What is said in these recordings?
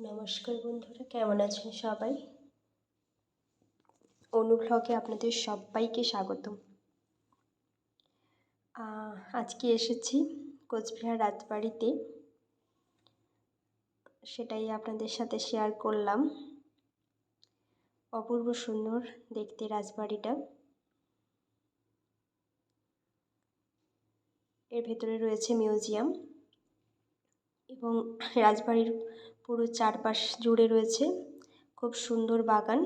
নমস্কার বন্ধুরা, কেমন আছেন সবাই? অনুভ্লগে আপনাদের সবাইকে স্বাগতম। আজকে এসেছি কোচবিহার রাজবাড়িতে। সেটাই আপনাদের সাথে শেয়ার করলাম। অপূর্ব সুন্দর দেখতে রাজবাড়িটা। এর ভেতরে রয়েছে মিউজিয়াম এবং রাজবাড়ির পুরো চারপাশ জুড়ে রয়েছে। খুব সুন্দর বাগান।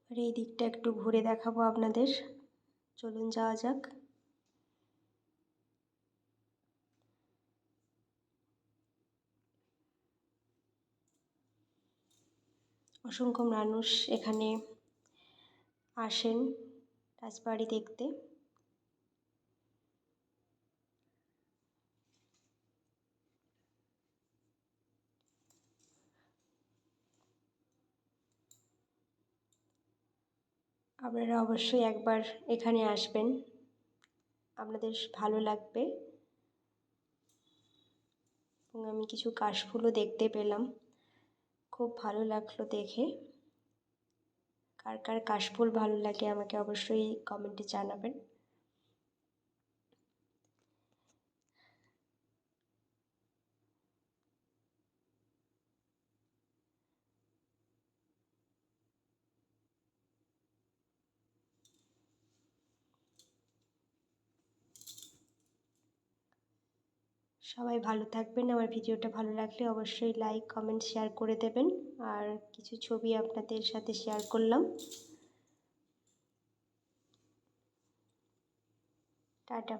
এবার এই দিকটা একটু ঘুরে দেখাবো আপনাদের। চলুন যাওয়া যাক। অসংখ্য মানুষ এখানে আসেন রাজবাড়ি দেখতে। আপনারা অবশ্যই একবার এখানে আসবেন। আপনাদের ভালো লাগবে। এবং আমি কিছু কাশফুলও দেখতে পেলাম। খুব ভালো লাগল দেখে। কার কার কাশফুল ভালো লাগে আমাকে অবশ্যই কমেন্টে জানাবেন। সবাই ভালো থাকবেন। আমার ভিডিওটা ভালো লাগলে অবশ্যই লাইক কমেন্ট শেয়ার করে দেবেন। আর কিছু ছবি আপনাদের সাথে শেয়ার করলাম। টাটা।